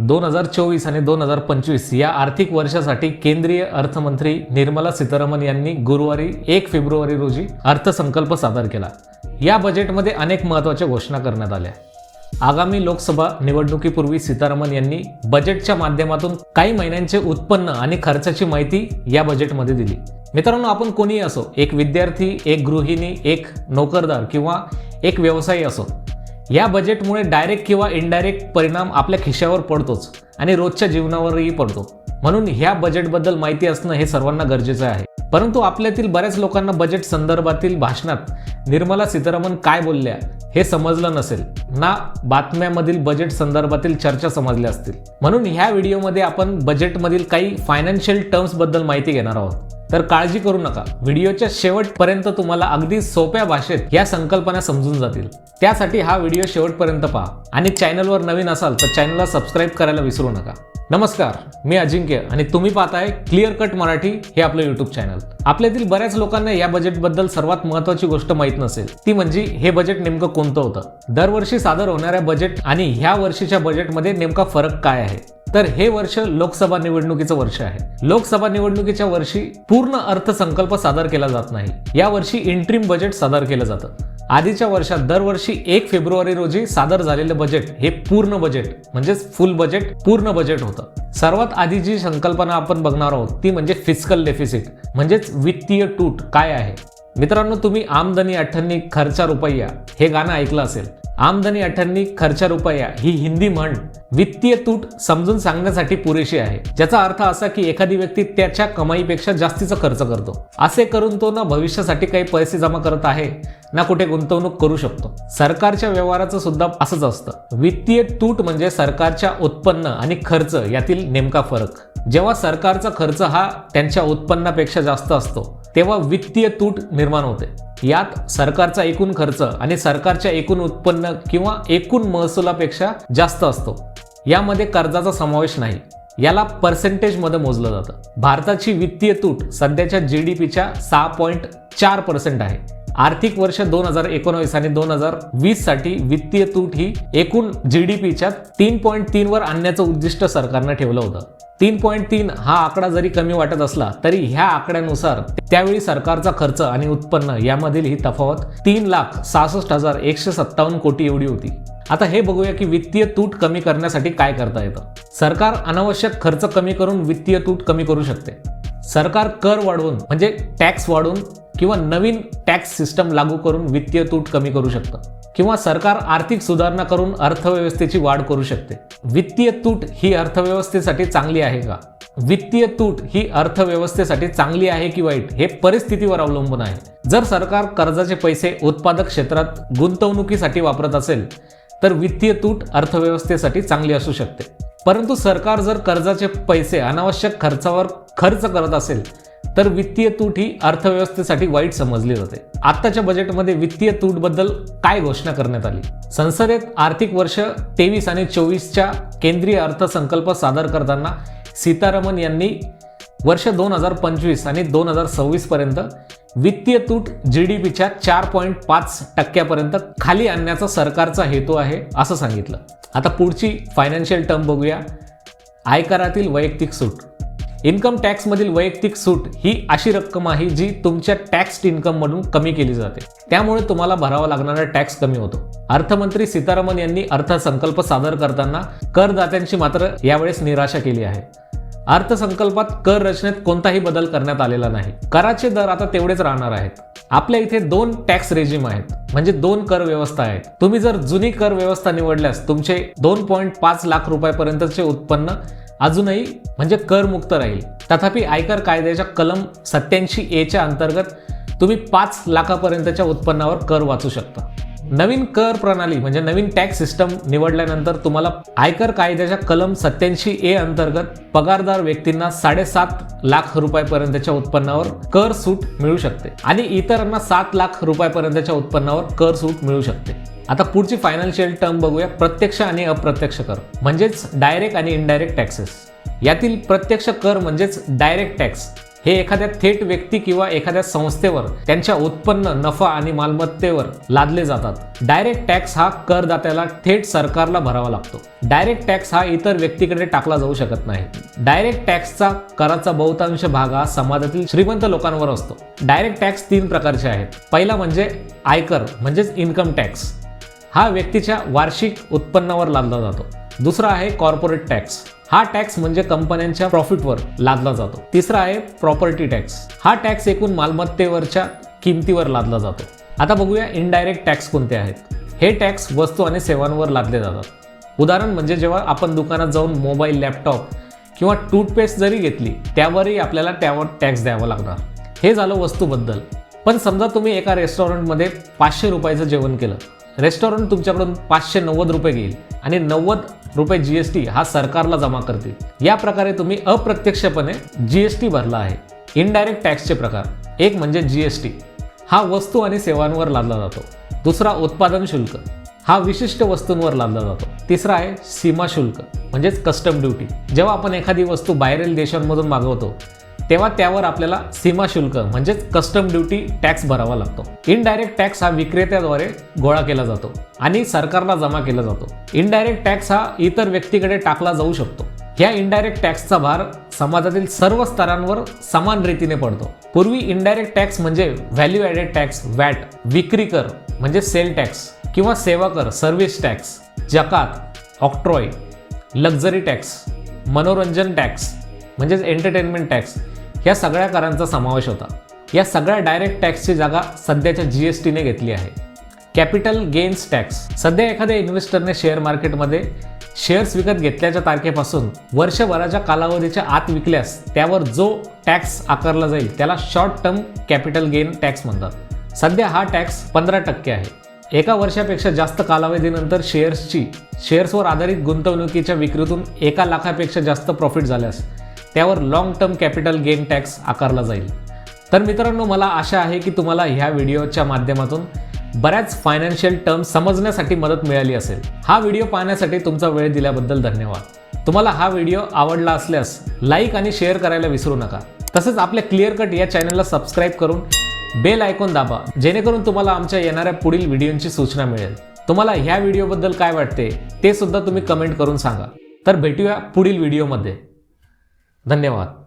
दोन हजार चोवीस आणि दोन हजार पंचवीस या आर्थिक वर्षासाठी केंद्रीय अर्थमंत्री निर्मला सीतारामन यांनी गुरुवारी एक फेब्रुवारी रोजी अर्थसंकल्प सादर केला. या बजेटमध्ये अनेक महत्त्वाच्या घोषणा करण्यात आल्या. आगामी लोकसभा निवडणुकीपूर्वी सीतारामन यांनी बजेटच्या माध्यमातून काही महिन्यांचे उत्पन्न आणि खर्चाची माहिती या बजेटमध्ये दिली. मित्रांनो आपण कोणीही असो एक विद्यार्थी एक गृहिणी एक नोकरदार किंवा एक व्यवसायी असो या बजेटमुळे डायरेक्ट किंवा इनडायरेक्ट परिणाम आपल्या खिशावर पडतोच आणि रोजच्या जीवनावरही पडतो. म्हणून ह्या बजेटबद्दल माहिती असणं हे सर्वांना गरजेचं आहे. परंतु आपल्यातील बऱ्याच लोकांना बजेट संदर्भातील भाषणात निर्मला सीतारामन काय बोलल्या हे समजलं नसेल ना बातम्यामधील बजेट संदर्भातील चर्चा समजल्या असतील. म्हणून ह्या व्हिडिओमध्ये आपण बजेटमधील काही फायनान्शियल टर्म्सबद्दल माहिती घेणार आहोत. तर काळजी करू नका. व्हिडिओच्या शेवटपर्यंत तुम्हाला अगदी सोप्या भाषेत या संकल्पना समजून जातील. त्यासाठी हा व्हिडिओ शेवटपर्यंत पहा. आणि चॅनलवर नवीन असाल तर चॅनलला सबस्क्राईब करायला विसरू नका. नमस्कार मी अजिंक्य आणि तुम्ही पाहताय क्लिअर कट मराठी हे आपलं युट्यूब चॅनल आपल्यातील बऱ्याच लोकांना या बजेटबद्दल सर्वात महत्वाची गोष्ट माहीत नसेल. ती म्हणजे हे बजेट नेमकं कोणतं होतं? दरवर्षी सादर होणाऱ्या बजेट आणि ह्या वर्षीच्या बजेटमध्ये नेमका फरक काय आहे? तर हे वर्ष लोकसभा निवडणुकीचं वर्ष आहे. लोकसभा निवडणुकीच्या वर्षी पूर्ण अर्थसंकल्प सादर केला जात नाही. या वर्षी इंट्रीम बजेट सादर केलं जातं. आधीच्या वर्षात दरवर्षी एक फेब्रुवारी रोजी सादर झालेलं बजेट हे पूर्ण बजेट म्हणजेच फुल बजेट पूर्ण बजेट होतं. सर्वात आधी जी संकल्पना आपण बघणार आहोत ती म्हणजे फिजिकल डेफिसिट म्हणजेच वित्तीय तूट काय आहे? मित्रांनो तुम्ही आमदनी अठ्ठन्नी खर्चा रुपया हे गाणं ऐकलं असेल. आमदनी अठ्ठ्याण्णी खर्चा रुपया ही हिंदी म्हण वित्तीय तूट समजून सांगण्यासाठी पुरेशी आहे. ज्याचा अर्थ असा की एखादी व्यक्ती त्याच्या कमाईपेक्षा जास्तीचा खर्च करतो. असे करून तो ना भविष्यासाठी काही पैसे जमा करत आहे ना कुठे गुंतवणूक करू शकतो. सरकारच्या व्यवहाराचं सुद्धा असंच असतं. वित्तीय तूट म्हणजे सरकारच्या उत्पन्न आणि खर्च यातील नेमका फरक. जेव्हा सरकारचा खर्च हा त्यांच्या उत्पन्नापेक्षा जास्त असतो तेव्हा वित्तीय तूट निर्माण होते. यात सरकारचा एकूण खर्च आणि सरकारच्या एकूण उत्पन्न किंवा एकूण महसुलापेक्षा जास्त असतो. यामध्ये कर्जाचा समावेश नाही. याला पर्सेंटेजमध्ये मोजलं जातं. भारताची वित्तीय तूट सध्याच्या जी डी पीच्या सहा पॉईंट चार पर्सेंट आहे. आर्थिक वर्ष दोन हजार एकोणावीस आणि दोन हजार वीससाठी वित्तीय तूट ही एकूण जी डी पीच्या तीन पॉईंट तीन वर आणण्याचं उद्दिष्ट सरकारनं ठेवलं होतं. तीन पॉईंट तीन हा आकडा जरी कमी वाटत असला तरी ह्या आकड्यानुसार त्यावेळी सरकारचा खर्च आणि उत्पन्न यामधील ही तफावत तीन लाख सहासष्ट हजार एकशे सत्तावन्न कोटी एवढी होती. आता हे बघूया की वित्तीय तूट कमी करण्यासाठी काय करता येतं. सरकार अनावश्यक खर्च कमी करून वित्तीय तूट कमी करू शकते. सरकार कर वाढवून म्हणजे टॅक्स वाढवून किंवा नवीन टॅक्स सिस्टम लागू करून वित्तीय तूट कमी करू शकतं. किंवा सरकार आर्थिक सुधारणा करून अर्थव्यवस्थेची वाढ करू शकते. वित्तीय तूट ही अर्थव्यवस्थेसाठी चांगली आहे का? वित्तीय तूट ही अर्थव्यवस्थेसाठी चांगली आहे की वाईट हे परिस्थितीवर अवलंबून आहे. जर सरकार कर्जाचे पैसे उत्पादक क्षेत्रात गुंतवणुकीसाठी वापरत असेल तर वित्तीय तूट अर्थव्यवस्थेसाठी चांगली असू शकते. परंतु सरकार जर कर्जाचे पैसे अनावश्यक खर्चावर खर्च करत असेल तर वित्तीय तूट ही अर्थव्यवस्थेसाठी वाईट समजली जाते. आत्ताच्या बजेटमध्ये वित्तीय तूटबद्दल काय घोषणा करण्यात आली? संसदेत आर्थिक वर्ष तेवीस आणि चोवीसच्या केंद्रीय अर्थसंकल्प सादर करताना सीतारामन यांनी वर्ष दोन हजार पंचवीस आणि दोन हजार सव्वीस पर्यंत वित्तीय तूट जी डी पीच्या चार पॉईंट पाच टक्क्यापर्यंत खाली आणण्याचा सरकारचा हेतू आहे असं सांगितलं. आता पुढची फायनान्शियल टर्म बघूया. आयकरातील वैयक्तिक सूट. इन्कम टॅक्समधील वैयक्तिक सूट ही अशी रक्कम आहे जी तुमच्या टॅक्स इन्कममधून कमी केली जाते. त्यामुळे तुम्हाला भरावा लागणारा टॅक्स कमी होतो. अर्थमंत्री सीतारामन यांनी अर्थसंकल्प सादर करताना करदात्यांची मात्र यावेळेस निराशा केली आहे. अर्थसंकल्पात कर रचनेत कोणताही बदल करण्यात आलेला नाही. कराचे दर आता तेवढेच राहणार आहेत. आपल्या इथे दोन टॅक्स रेजिम आहेत. म्हणजे दोन कर व्यवस्था आहेत. तुम्ही जर जुनी कर व्यवस्था निवडल्यास तुमचे दोन पॉईंट पाच लाख रुपयापर्यंतचे उत्पन्न अजूनही म्हणजे करमुक्त राहील. तथापि आयकर कायद्याच्या कलम सत्याऐंशी एच्या अंतर्गत तुम्ही पाच लाखापर्यंतच्या उत्पन्नावर कर वाचू शकता. नवीन कर प्रणाली म्हणजे नवीन टॅक्स सिस्टम निवडल्यानंतर तुम्हाला आयकर कायद्याच्या कलम सत्याऐंशी ए अंतर्गत पगारदार व्यक्तींना साडेसात लाख रुपयापर्यंतच्या उत्पन्नावर कर सूट मिळू शकते आणि इतरांना सात लाख रुपयापर्यंतच्या उत्पन्नावर कर सूट मिळू शकते. आता पुढची फायनान्शियल टर्म बघूया प्रत्यक्ष आणि अप्रत्यक्ष कर म्हणजेच डायरेक्ट आणि इनडायरेक्ट टॅक्सेस यातील प्रत्यक्ष कर म्हणजेच डायरेक्ट टॅक्स हे एखाद्या थेट व्यक्ती किंवा एखाद्या संस्थेवर त्यांच्या उत्पन्न नफा आणि मालमत्तेवर लादले जातात. डायरेक्ट टॅक्स हा करदात्याला थेट सरकारला भरावा लागतो. डायरेक्ट टॅक्स हा इतर व्यक्तीकडे टाकला जाऊ शकत नाही. डायरेक्ट टॅक्सचा कराचा बहुतांश भाग हा समाजातील श्रीमंत लोकांवर असतो. डायरेक्ट टॅक्स तीन प्रकारचे आहेत. पहिला म्हणजे आयकर म्हणजेच इन्कम टॅक्स हा व्यक्तीच्या वार्षिक उत्पन्नावर लादला जातो. दुसरा आहे कॉर्पोरेट टॅक्स हा टॅक्स म्हणजे कंपन्यांच्या प्रॉफिटवर लादला जातो. तिसरा आहे प्रॉपर्टी टॅक्स हा टॅक्स एकूण मालमत्तेवरच्या किमतीवर लादला जातो. आता बघूया इनडायरेक्ट टॅक्स कोणते आहेत. हे टॅक्स वस्तू आणि सेवांवर लादले जातात. उदाहरण म्हणजे जेव्हा आपण दुकानात जाऊन मोबाईल लॅपटॉप किंवा टूथपेस्ट जरी घेतली त्यावरही आपल्याला त्यावर टॅक्स द्यावा लागणार. हे झालं वस्तूबद्दल. पण समजा तुम्ही एका रेस्टॉरंटमध्ये पाचशे रुपयाचं जेवण केलं. रेस्टॉरंट तुमच्याकडून पाचशे नव्वद रुपये घेईल. आणि नव्वद रुपये जी एस टी हा सरकारला जमा करतील. या प्रकारे तुम्ही अप्रत्यक्षपणे जी एस टी भरला आहे. इनडायरेक्ट टॅक्सचे प्रकार. एक म्हणजे जी एस टी हा वस्तू आणि सेवांवर लादला जातो. दुसरा उत्पादन शुल्क. हा विशिष्ट वस्तूंवर लादला जातो. तिसरा आहे सीमा शुल्क म्हणजेच कस्टम ड्युटी जेव्हा आपण एखादी वस्तू बाहेरील देशांमधून मागवतो तेव्हा त्यावर आपल्याला सीमा शुल्क म्हणजेच कस्टम ड्युटी टॅक्स भरावा लागतो. इनडायरेक्ट टॅक्स हा विक्रेत्याद्वारे गोळा केला जातो आणि सरकारला जमा केला जातो. इनडायरेक्ट टॅक्स हा इतर व्यक्तीकडे टाकला जाऊ शकतो. ह्या इनडायरेक्ट टॅक्सचा भार समाजातील सर्व स्तरांवर समान रीतीने पडतो. पूर्वी इनडायरेक्ट टॅक्स म्हणजे व्हॅल्यू ॲडेड टॅक्स वॅट विक्री कर म्हणजे सेल टॅक्स किंवा सेवा कर सर्व्हिस टॅक्स जकात ऑक्ट्रॉय लक्झरी टॅक्स मनोरंजन टॅक्स म्हणजेच एंटरटेनमेंट टॅक्स ह्या सगळ्या करांचा समावेश होता. या सगळ्या डायरेक्ट टॅक्सची जागा सध्याच्या जी एस टीने घेतली आहे. कॅपिटल गेन्स टॅक्स सध्या एखाद्या इन्व्हेस्टरने शेअर मार्केटमध्ये शेअर्स विकत घेतल्याच्या तारखेपासून वर्षभराच्या कालावधीच्या आत विकल्यास त्यावर जो टॅक्स आकारला जाईल त्याला short term capital gain tax म्हणतात. सध्या हा टॅक्स पंधरा टक्के आहे. एका वर्षापेक्षा जास्त कालावधीनंतर शेअर्सची शेअर्सवर आधारित गुंतवणुकीच्या विक्रीतून एका लाखापेक्षा जास्त प्रॉफिट झाल्यास त्यावर long term capital gain tax आकारला जाईल. तर मित्रांनो मला आशा आहे की तुम्हाला ह्या व्हिडिओच्या माध्यमातून बऱ्याच फायनान्शियल टर्म समजण्यासाठी मदत मिळाली असेल. हा व्हिडिओ पाहण्यासाठी तुमचा वेळ दिल्याबद्दल धन्यवाद. तुम्हाला हा व्हिडिओ आवडला असल्यास लाईक आणि शेअर करायला विसरू नका. तसेच आपल्या क्लिअर कट या चॅनलला सबस्क्राईब करून बेल आयकॉन दाबा जेणेकरून तुम्हाला आमच्या येणाऱ्या पुढील व्हिडिओची सूचना मिळेल. तुम्हाला ह्या व्हिडिओबद्दल काय वाटते ते सुद्धा तुम्ही कमेंट करून सांगा. तर भेटूया पुढील व्हिडिओमध्ये. धन्यवाद.